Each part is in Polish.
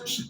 Christmas.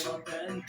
śpiewa ten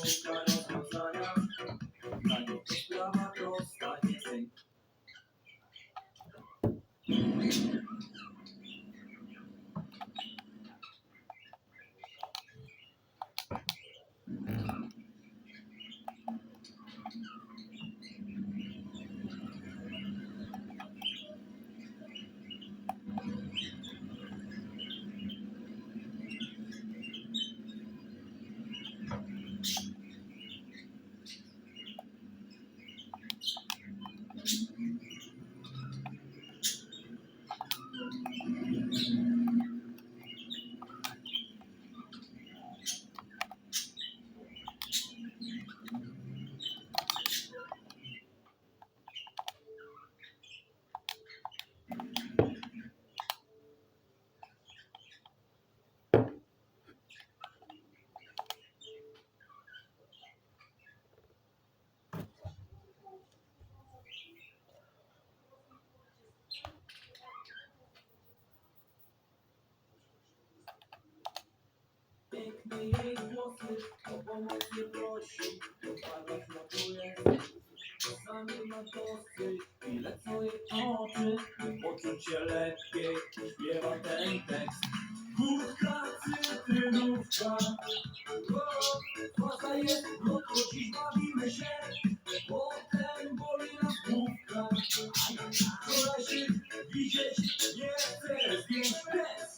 discussão. Piękne jej głosy, o pomoc nie prosi, upadek ratuje. Czasami ma dosyć i lecą jej oczy, poczuć się lepiej, śpiewa ten tekst. Wódka, cytrynówka, faza jest, to dziś bawimy się, potem boli nas główka. Wczoraj się widzieć nie chcę, więc bez.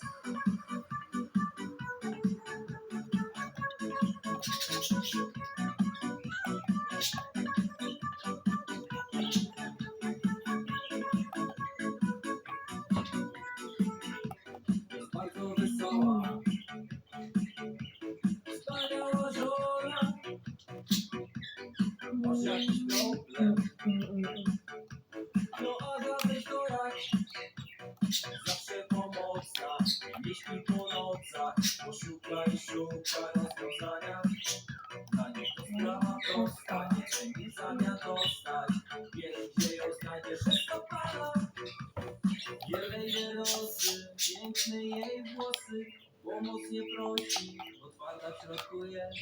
Twarda w środku jest.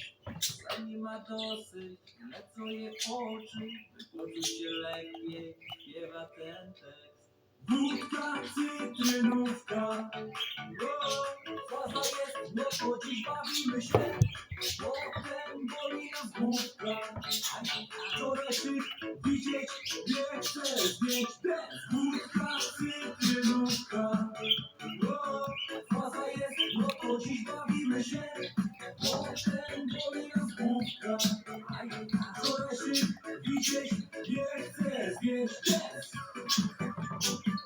Ma dosyć, lecą jej oczy, poczuć się lepiej, śpiewa ten tekst. Wódka, cytrynówka, o, faza jest, no dziś bawimy się. Potem boli nas główka, wczoraj się widzieć nie chcę, więc ten wódka, cytrynówka. O, faza jest, no dziś bawimy się. Potem boli nas główka, wczoraj się widzieć nie chcę, więc ten. Thank you.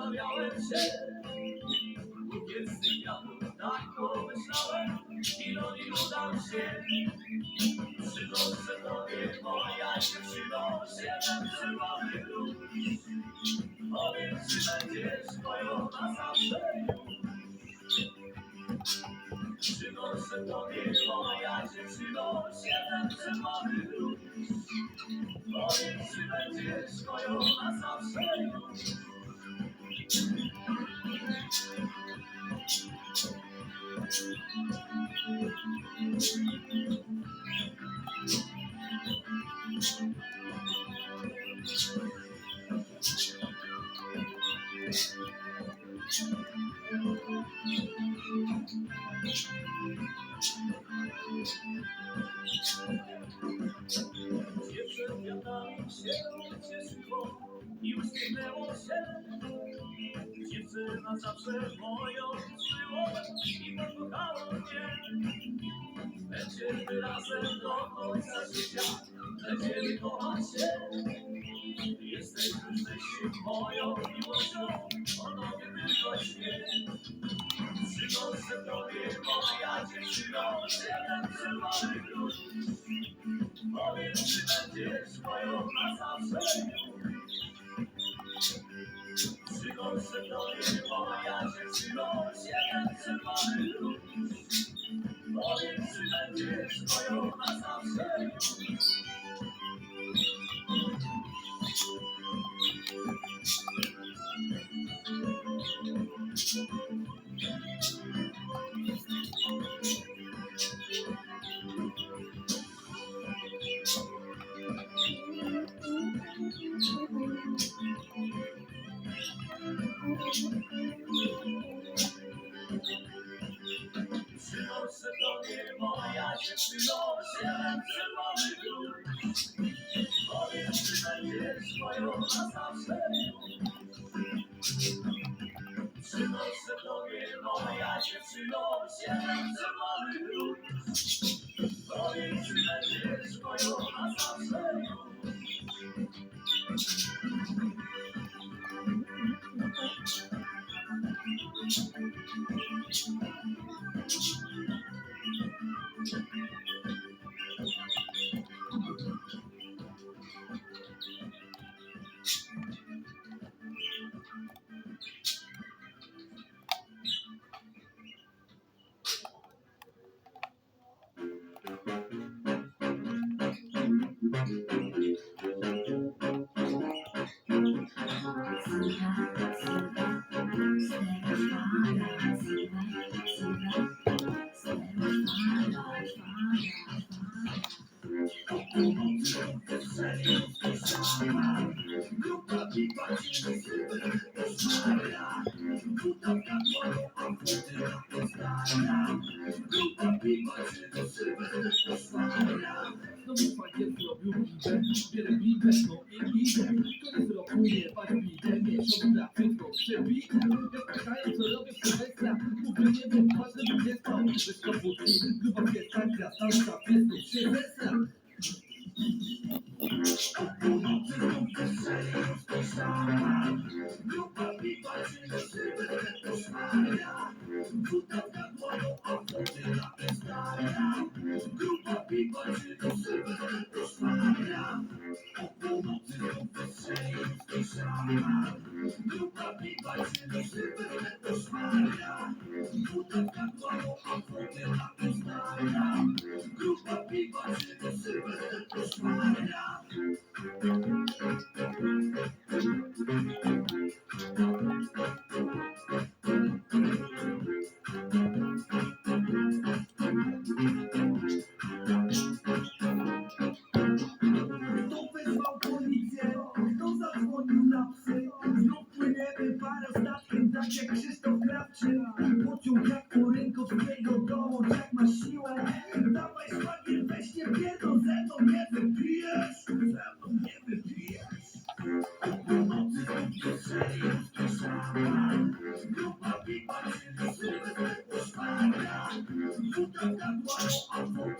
Zastanawiałem się, kiedy wiatrów tak pomyślałem, ino i udam się. Przynoszę tobie moja dziewczyno, siedem czerwonych róż. Powiedz, czy będziesz moją na zawsze. Przynoszę tobie moja dziewczyno, siedem czerwonych róż. Powiedz, czy będziesz moją na zawsze już. Dziewczę kwiatami się ucieszyło i uśmiechnęło się. Dziewczyna zawsze moją było i pokochało mnie. Będziemy razem do końca życia, będziemy kochać się. Jesteś jesteś moją miłością, o tobie tylko śnię. Przynoszę tobie moja dziewczyno, siedem czerwonych róż. Powiedz, czy będziesz moją na zawsze Semua yang. Thank you. Znowu pakiet everybody.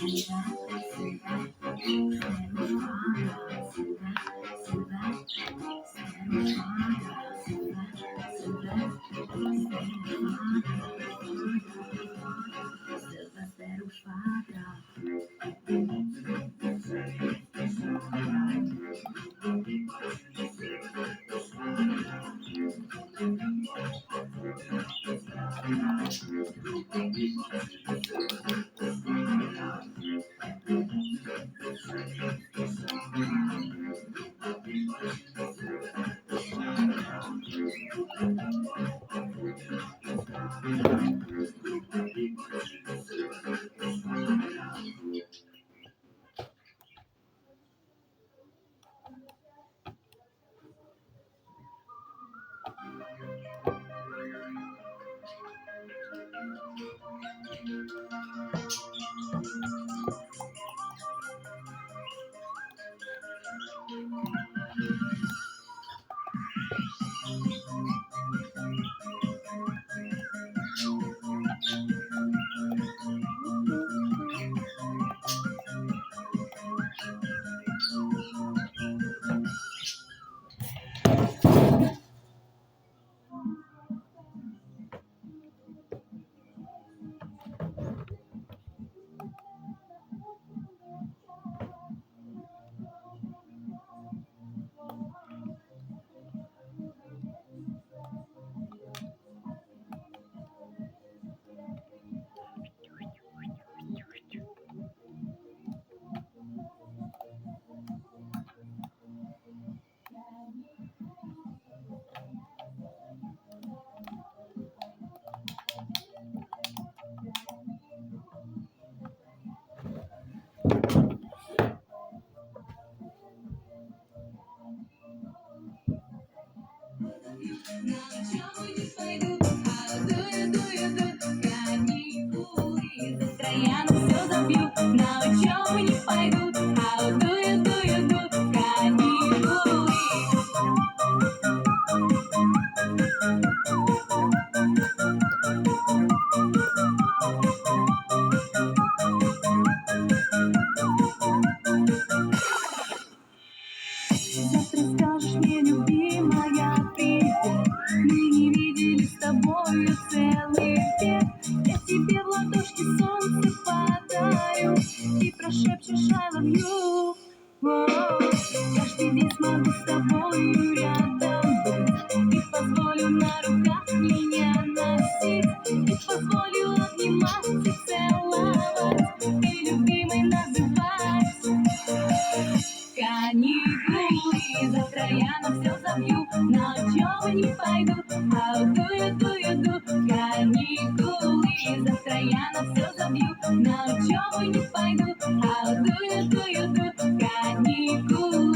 Thank you. Mm-hmm.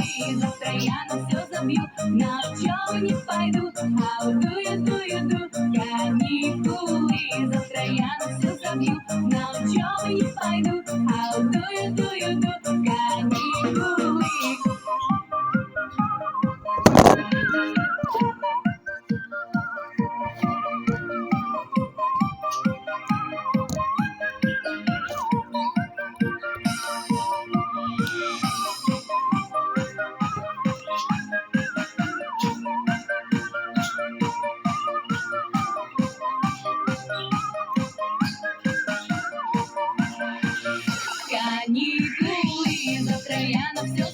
выйду, трояну все забью, на пчел пойду, а уйду, иду, иду, каникулы, за трояну все забью, на пчел пойду, а уйду, иду. I'm still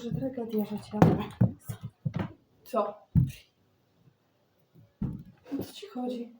Boże, tragedia życia. Co? O co ci chodzi?